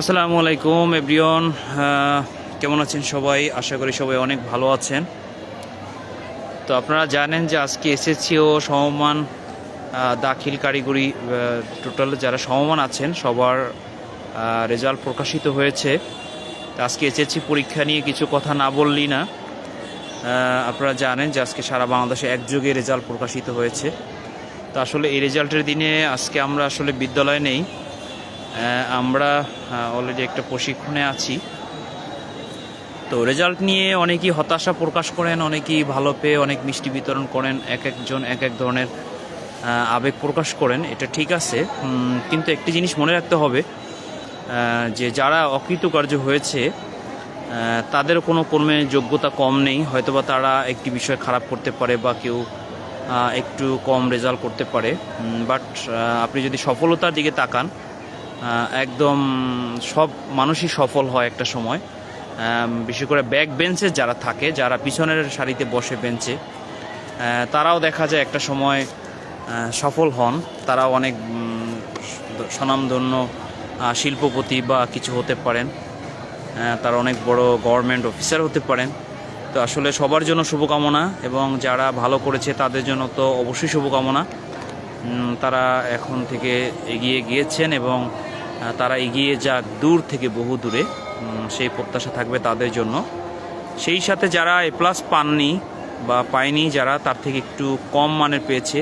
আসসালামু আলাইকুম এভরিওন কেমন আছেন সবাই? আশা করি সবাই অনেক ভালো আছেন। তো আপনারা জানেন যে আজকে এসএসসি ও সমমান দাখিল কারিগরি টোটাল যারা সমমান আছেন, সবার রেজাল্ট প্রকাশিত হয়েছে। তো আজকে এসএসসি পরীক্ষা নিয়ে কিছু কথা না বললি না। আপনারা জানেন যে আজকে সারা বাংলাদেশে একযোগে রেজাল্ট প্রকাশিত হয়েছে। তো আসলে এই রেজাল্টের দিনে আজকে আমরা আসলে বিদ্যালয়ে নেই। আমরা অলরেডি একটা প্রশিক্ষণে আছি। তো রেজাল্ট নিয়ে অনেকেই হতাশা প্রকাশ করেন, অনেকেই ভালো পেয়ে অনেক মিষ্টি বিতরণ করেন, এক একজন এক এক ধরনের আবেগ প্রকাশ করেন, এটা ঠিক আছে। কিন্তু একটি জিনিস মনে রাখতে হবে যে যারা অকৃতকার্য হয়েছে তাদের কোনো কর্মে যোগ্যতা কম নেই। হয়তোবা তারা একটি বিষয় খারাপ করতে পারে বা কেউ একটু কম রেজাল্ট করতে পারে। বাট আপনি যদি সফলতার দিকে তাকান একদম সব মানুষই সফল হয় একটা সময়। বিশেষ করে ব্যাক বেঞ্চে যারা থাকে, যারা পিছনের সারিতে বসে বেঞ্চে তারাও দেখা যায় একটা সময় সফল হন। তারাও অনেক স্বনামধন্য শিল্পপতি বা কিছু হতে পারেন। তারা অনেক বড় গভর্নমেন্ট অফিসার হতে পারেন। তো আসলে সবার জন্য শুভকামনা এবং যারা ভালো করেছে তাদের জন্য তো অবশ্যই শুভকামনা। তারা এখন থেকে এগিয়ে গিয়েছেন এবং তারা এগিয়ে যাক দূর থেকে বহু দূরে। সেই প্রত্যাশা থাকবে তাদের জন্য। সেই সাথে যারা এ প্লাস পাননি বা পায়নি, যারা তার থেকে একটু কম মানের পেয়েছে,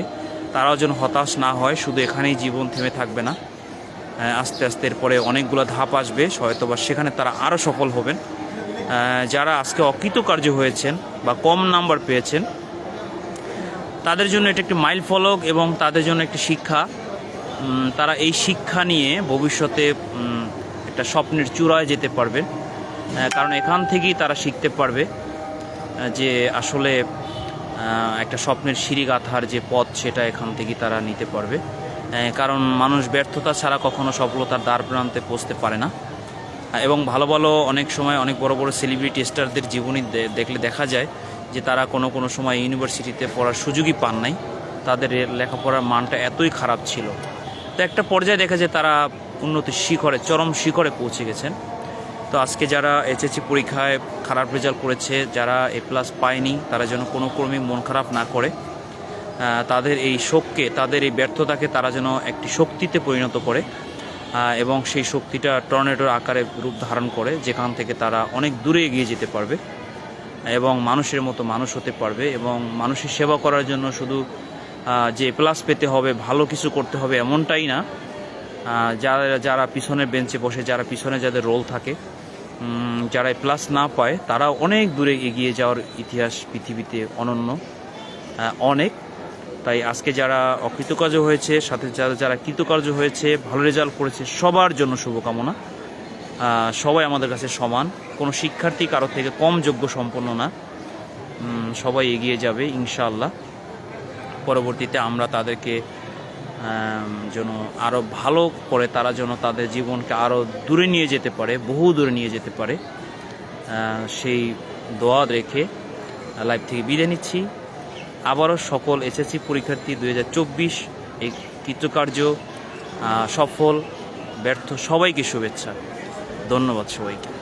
তারাও যেন হতাশ না হয়, শুধু এখানেই জীবন থেমে থাকবে না। আস্তে আস্তে এরপরে অনেকগুলো ধাপ আসবে হয়তো বা সেখানে তারা আরও সফল হবেন। যারা আজকে অকৃতকার্য হয়েছেন বা কম নাম্বার পেয়েছেন, তাদের জন্য এটা একটি মাইল ফলক এবং তাদের জন্য একটি শিক্ষা। তারা এই শিক্ষা নিয়ে ভবিষ্যতে একটা স্বপ্নের চূড়ায় যেতে পারবে। কারণ এখান থেকেই তারা শিখতে পারবে যে আসলে একটা স্বপ্নের সিঁড়ি গাঁথার যে পথ সেটা এখান থেকেই তারা নিতে পারবে। কারণ মানুষ ব্যর্থতা ছাড়া কখনো সফলতার দ্বার প্রান্তে পৌঁছতে পারে না। এবং ভালো ভালো অনেক সময় অনেক বড় বড় সেলিব্রিটি স্টারদের জীবনী দেখলে দেখা যায় যে তারা কোনো কোনো সময় ইউনিভার্সিটিতে পড়ার সুযোগই পান নাই। তাদের লেখাপড়ার মানটা এতই খারাপ ছিল। তো একটা পর্যায়ে দেখা যায় তারা উন্নতি শিখরে, চরম শিখরে পৌঁছে গেছেন। তো আজকে যারা এইচএসসি পরীক্ষায় খারাপ রেজাল্ট করেছে, যারা এ প্লাস পায়নি, তারা যেন কোনো ক্রমে মন খারাপ না করে তাদের এই শোককে, তাদের এই ব্যর্থতাকে তারা যেন একটি শক্তিতে পরিণত করে এবং সেই শক্তিটা টর্নেডোর আকারে রূপ ধারণ করে, যেখান থেকে তারা অনেক দূরে এগিয়ে যেতে পারবে এবং মানুষের মতো মানুষ হতে পারবে এবং মানুষের সেবা করার জন্য শুধু যে প্লাস পেতে হবে, ভালো কিছু করতে হবে এমনটাই না। যারা যারা পিছনের বেঞ্চে বসে, যারা পিছনে যাদের রোল থাকে যারা প্লাস না পায় তারা অনেক দূরে এগিয়ে যাওয়ার ইতিহাস পৃথিবীতে অনন্য অনেক। তাই আজকে যারা অকৃতকার্য হয়েছে, সাথে যারা যারা কৃতকার্য হয়েছে, ভালো রেজাল্ট করেছে, সবার জন্য শুভকামনা। সবাই আমাদের কাছে সমান। কোনো শিক্ষার্থী কারও থেকে কম যোগ্য সম্পন্ন না। সবাই এগিয়ে যাবে, ইনশাআল্লাহ। পরবর্তীতে আমরা তাদেরকে যেন আরও ভালো করে তারা যেন তাদের জীবনকে আরও দূরে নিয়ে যেতে পারে, বহু দূরে নিয়ে যেতে পারে। সেই দোয়া রেখে লাইভ থেকে বিদায় নিচ্ছি। আবারও সকল এসএসসি পরীক্ষার্থী দুই হাজার চব্বিশ এই কৃতকার্য সফল, ব্যর্থ সবাইকে শুভেচ্ছা। ধন্যবাদ সবাইকে।